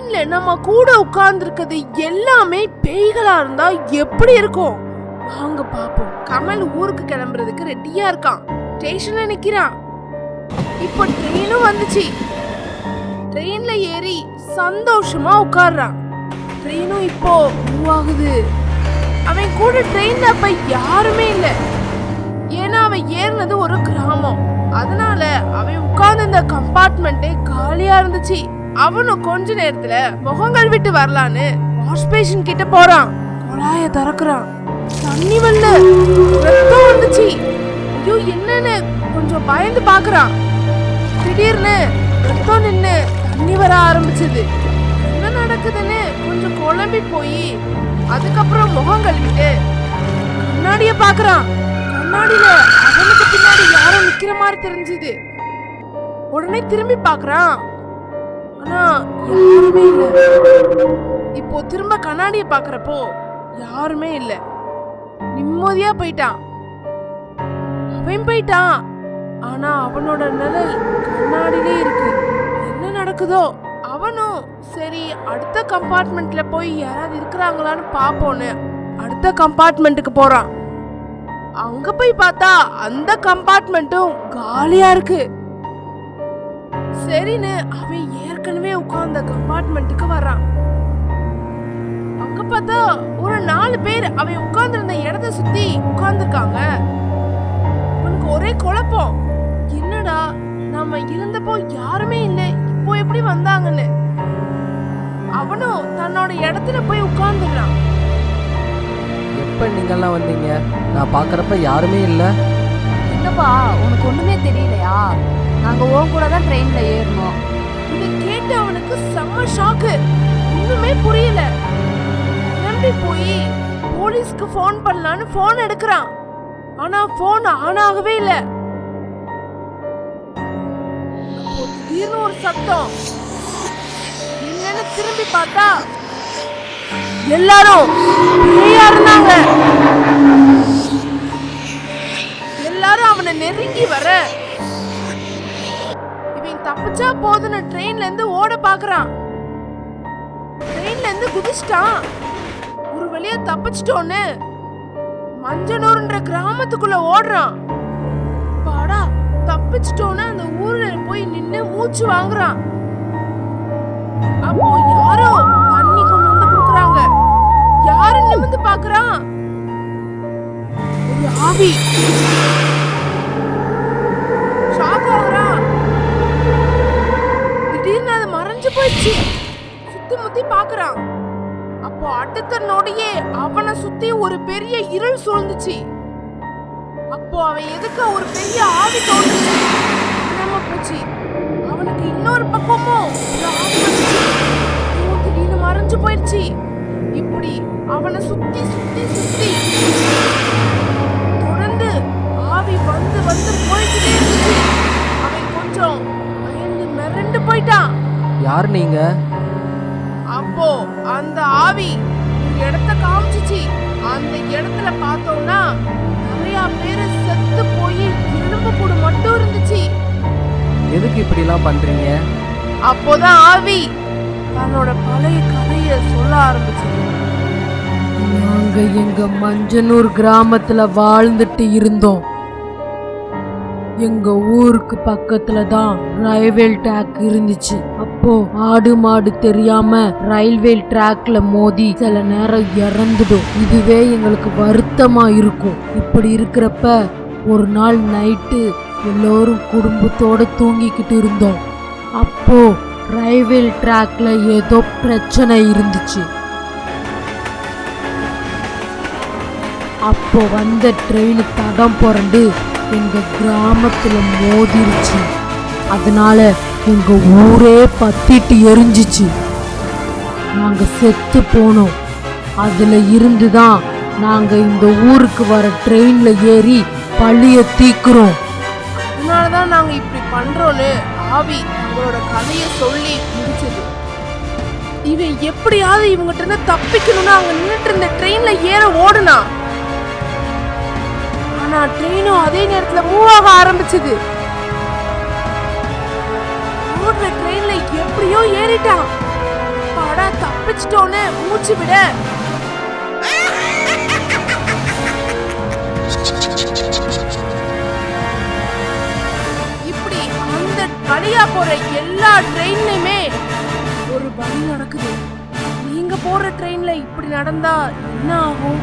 ட்ரெயின்ல நம்ம கூட உட்கார்ந்துருக்கிறது எல்லாமே பேய்களா இருந்தா எப்படி இருக்கும்? வாங்க பாப்போம். கமல் ஊருக்கு கிளம்புறதுக்கு ரெடியா இருக்கான். ஸ்டேஷன்ல நிக்கிறான் இப்போ ட்ரெயினும் வந்துச்சு. ட்ரெயின்ல ஏறி சந்தோஷமா உட்கார்றான் ட்ரெயினும் இப்போ உருவாகுது அவன் கூட ட்ரெயின்ல அப்ப யாருமே இல்ல. ஏன்னா அவன் ஏறினது ஒரு கிராமம். அதனால அவன் உட்கார்ந்த இந்த கம்பார்ட்மெண்ட்டே காலியா இருந்துச்சு. அவனும் கொஞ்ச நேரத்துல முகங்கள் விட்டு வரலான்னு வாஷ் பேஷன் கிட்ட போறான். குழாய திறக்கிறான். தண்ணி வரல. ரத்தம் வந்துச்சு. ஐயோ என்னன்னு கொஞ்சம் பயந்து பாக்குறான். திடீர்னு ரத்தம் நின்னு தண்ணி வர ஆரம்பிச்சது. என்ன நடக்குதுன்னு கொஞ்சம் குழம்பி போய் அதுக்கப்புறம் முகம் கழுவிட்டு கண்ணாடிய பாக்குறான். கண்ணாடியில அவனுக்கு பின்னாடி யாரோ நிக்கிற மாதிரி தெரிஞ்சது. உடனே திரும்பி பாக்குறான். ஆனா யாருமே இல்ல. இப்போ திரும்ப கண்ணாடிய பாக்குறப்போ யாருமே இல்ல. நிம்மதியா போயிட்டான். அவன் போயிட்டான். ஆனா அவனோட நிழல் கண்ணாடியிலே இருக்கு. என்ன நடக்குதோ? அவனும் சரி அடுத்த கம்பார்ட்மெண்ட்ல போய் யாராவது இருக்கிறாங்களான்னு பாப்போன்னு அடுத்த கம்பார்ட்மெண்ட்டுக்கு போறான். அங்க போய் பார்த்தா அந்த கம்பார்ட்மெண்ட்டும் காலியா இருக்கு. சரின்னு அவன் ஏற்கனவே உட்கார்ந்த கம்பார்ட்மெண்ட்டுக்கு வர்றான். அங்க பார்த்தா ஒரு நாலு பேர் அவன் உட்கார்ந்திருந்த இடத்த சுத்தி உட்கார்ந்துருக்காங்க. அவனுக்கு ஒரே குழப்பம். என்னடா நம்ம இருந்தப்போ யாருமே இல்லை இப்போ எப்படி வந்தாங்கன்னு. அவனும் தன்னோட இடத்துல போய் உட்கார்ந்துடுறான். எப்போ நீங்கள்லாம் வந்தீங்க? நான் பார்க்குறப்ப யாருமே இல்லை. என்னப்பா உனக்கு ஒண்ணுமே தெரியலையா? நாங்க உன் கூட தான் ட்ரெயின்ல ஏறணும் இதை கேட்டு அவனுக்கு செம்ம ஷாக்கு ஒண்ணுமே புரியல. கிளம்பி போய் போலீஸ்க்கு ஃபோன் பண்ணலான்னு ஃபோன் எடுக்கிறான். ஆனா ஃபோன் ஆன் ஆகவே இல்ல. திடீர்னு ஒரு சத்தம். என்னன்னு திரும்பி பார்த்தா எல்லாரும் பேயா இருந்தாங்க. எல்லாரும் அவனை நெருங்கி வர தப்பிச்சா போதுன்னு ட்ரெயின்ல இருந்து ஓட பாக்குறான். ட்ரெயின்ல இருந்து குதிச்சிட்டான். ஒரு வழியா தப்பிச்சிட்டோன்னு மஞ்சனூர்ன்ற கிராமத்துக்குள்ள ஓடுறான். பாடா தப்பிச்சிட்டோன்னு அந்த ஊர்ல போய் நின்னு மூச்சு வாங்குறான். அப்போ யாரோ தண்ணி கொண்டு வந்து குடுக்குறாங்க. யாரு நிமிந்து பாக்குறான். ஒரு ஆவி. மறைஞ்சு சுத்தி முத்தி பாக்குறான். அப்போ அடுத்த நொடியே அவனை சுத்தி ஒரு பெரிய இருள் சூழ்ந்துச்சு. அப்போ அவன் எதுக்க ஒரு பெரிய ஆவி தோன்றுச்சு யார் நீங்கள் அப்போ அந்த ஆவி இடத்த காமிச்சிச்சு. அந்த இடத்துல பார்த்தோம்னா நிறைய பேரு செத்து போய் எலும்பு கூடு மட்டும் இருந்துச்சு. எதுக்கு இப்படிலாம் பண்ணுறீங்க அப்போதான் ஆவி தன்னோட பழைய கதைய சொல்ல ஆரம்பிச்சது. நாங்க எங்க மஞ்சனூர் கிராமத்துல வாழ்ந்துட்டு இருந்தோம். எங்க ஊருக்கு பக்கத்துல தான் ரயில்வே ட்ராக் இருந்துச்சு. அப்போ ஆடு மாடு தெரியாம ரயில்வே ட்ராக்ல மோதி சில நேரம் இறந்துடும். இதுவே எங்களுக்கு வருத்தமா இருக்கும். இப்படி இருக்கிறப்ப ஒரு நாள் நைட்டு எல்லோரும் குடும்பத்தோட தூங்கிக்கிட்டு இருந்தோம். அப்போ ரயில்வே ட்ராக்ல ஏதோ பிரச்சனை இருந்துச்சு. அப்போ வந்த ட்ரெயின் தடம் புரண்டு எங்கள் கிராமத்தில் மோதிருச்சு. அதனால எங்கள் ஊரே பத்திட்டு எரிஞ்சிச்சு. நாங்கள் செத்து போனோம். அதில் இருந்து தான் நாங்கள் இந்த ஊருக்கு வர ட்ரெயினில் ஏறி பள்ளியை தீக்குறோம். அதனாலதான் நாங்கள் இப்படி பண்ணுறோன்னு ஆவி உங்களோட கதையை சொல்லி முடிச்சது. இவன் எப்படியாவது இவங்கிட்ட இருந்து தப்பிக்கணும்னு அவங்க நின்றுட்டு இருந்த ட்ரெயினில் ஏற ஓடுனா ஆனா ட்ரெயினும் அதே நேரத்துல மூவ் ஆக ஆரம்பிச்சது. ஓடுற ட்ரெயின்ல எப்படியோ ஏறிட்டான். தப்பிச்சிட்டோன்னு மூச்சு விட. இப்படி அந்த வழியா போற எல்லா ட்ரெயின்லயுமே ஒரு பலி நடக்குது. நீங்க போற ட்ரெயின்ல இப்படி நடந்தா என்ன ஆகும்?